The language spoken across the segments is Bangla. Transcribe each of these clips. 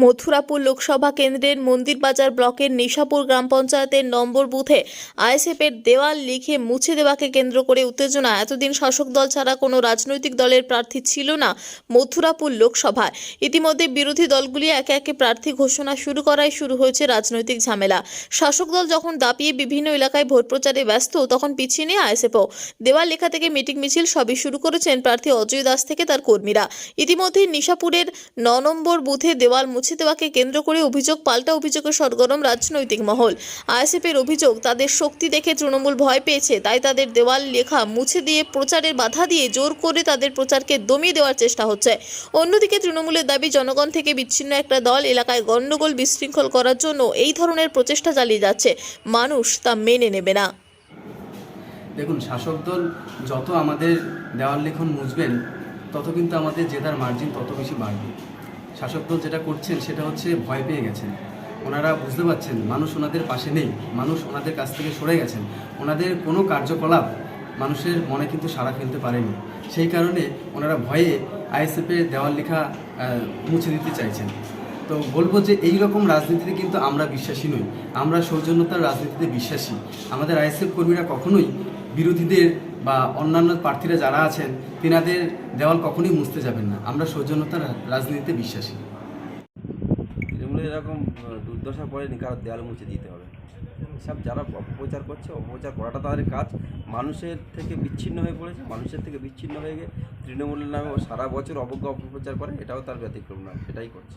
মথুরাপুর লোকসভা কেন্দ্রের মন্দিরবাজার ব্লকের নিশাপুর গ্রাম পঞ্চায়েতের নম্বর বুথে আইএসএফের দেওয়াল লিখে মুছে দেওয়াকে কেন্দ্র করে উত্তেজনা। এতদিন শাসক দল ছাড়া কোনো রাজনৈতিক দলের প্রার্থী ছিল না মথুরাপুর লোকসভায়। ইতিমধ্যে বিরোধী দলগুলি একে একে প্রার্থী ঘোষণা শুরু করায় শুরু হয়েছে রাজনৈতিক ঝামেলা। শাসক দল যখন দাপিয়ে বিভিন্ন এলাকায় ভোট প্রচারে ব্যস্ত, তখন পিছিয়ে নেই আইএসএফও। দেওয়াল লেখা থেকে মিটিং মিছিল সবই শুরু করেছেন প্রার্থী অজয় দাস থেকে তার কর্মীরা। ইতিমধ্যে নিশাপুরের ন নম্বর বুথে দেওয়াল মুছে দেওয়াকে কেন্দ্র করে অভিযোগ পাল্টা অভিযোগের সরগরম রাজনৈতিক মহল। আইএসএফের অভিযোগ, তাদের শক্তি দেখে তৃণমূল ভয় পেয়েছে, তাই তাদের দেওয়াল লেখা মুছে দিয়ে প্রচারের বাধা দিয়ে জোর করে তাদের প্রচারকে দমিয়ে দেওয়ার চেষ্টা হচ্ছে। অন্যদিকে তৃণমূলের দাবি, জনগণ থেকে বিচ্ছিন্ন একটা দল এলাকায় গণ্ডগোল বিশৃঙ্খল করার জন্য এই ধরনের প্রচেষ্টা চালিয়ে যাচ্ছে। মানুষ তা মেনে নেবে না। দেখুন, শাসক দল যত আমাদের দেওয়াল লিখন মুছবেন, তত কিন্তু আমাদের জেতার মার্জিন তত বেশি বাড়বে। শাসক দল যেটা করছেন, সেটা হচ্ছে ভয় পেয়ে গেছেন। ওনারা বুঝতে পারছেন, মানুষ ওনাদের পাশে নেই, মানুষ ওনাদের কাছ থেকে সরে গেছেন। ওনাদের কোনো কার্যকলাপ মানুষের মনে কিন্তু সাড়া ফেলতে পারেনি। সেই কারণে ওনারা ভয়ে আইএসএফের দেওয়াল লেখা মুছে দিতে চাইছেন। তো বলব যে এই রকম রাজনীতিতে কিন্তু আমরা বিশ্বাসী নই। আমরা সৌজন্যতার রাজনীতিতে বিশ্বাসী। আমাদের আইএসএফ কর্মীরা কখনোই বিরোধীদের বা অন্যান্য প্রার্থীরা যারা আছেন তিনাদের দেওয়াল কখনোই মুছতে যাবেন না। আমরা সৌজন্যতার রাজনীতিতে বিশ্বাসী। তৃণমূলের এরকম দুর্দশা পড়েনি কারও দেয়াল মুছে দিতে হবে। সব যারা অপপ্রচার করছে অপপ্রচার করাটা তাদের কাজ। মানুষের থেকে বিচ্ছিন্ন হয়ে পড়েছে মানুষের থেকে বিচ্ছিন্ন হয়ে গিয়ে তৃণমূলের নামে ও সারা বছর অবজ্ঞা অপপ্রচার করে এটাও তার ব্যতিক্রম না সেটাই করছে।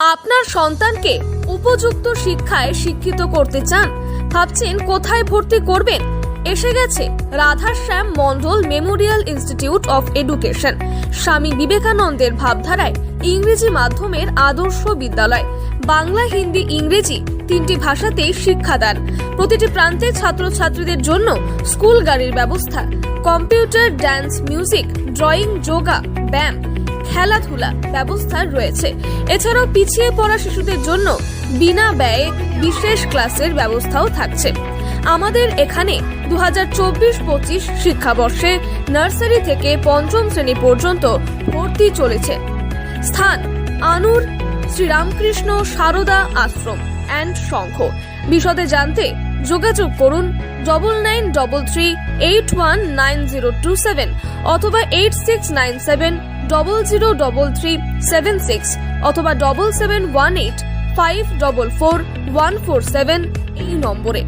আপনার সন্তানকে উপযুক্ত শিক্ষায় শিক্ষিত করতে চান ভাবছেন কোথায় ভর্তি করবেন? এসে গেছে Radhashyam Mondal memorial institute of education. Swami বিবেকানন্দের ভাবধারায় ইংরেজি মাধ্যমের আদর্শ বিদ্যালয়। বাংলা, হিন্দি, ইংরেজি তিনটি ভাষাতেই শিক্ষাদান প্রতিটি প্রান্তে ছাত্রছাত্রীদের জন্য স্কুল গাড়ির ব্যবস্থা, computer dance music, drawing, yoga, ব্যায়াম, খেলাধুলা ব্যবস্থা রয়েছে। এছাড়াও পিছিয়ে পড়া শিশুদের জন্য বিনা ব্যয়ে বিশেষ ক্লাসের ব্যবস্থাও থাকছে। আমাদের এখানে দু হাজার চব্বিশ পঁচিশ শিক্ষাবর্ষে নার্সারি থেকে পঞ্চম শ্রেণি পর্যন্ত ভর্তি চলেছে। স্থান আনুর শ্রীরামকৃষ্ণ সারদা আশ্রম অ্যান্ড শঙ্খ বিশদে জানতে যোগাযোগ করুন double nine double three eight one nine zero two seven অথবা eight six nine seven double zero double three seven six অথবা double seven one eight five double four one four seven এই নম্বরে।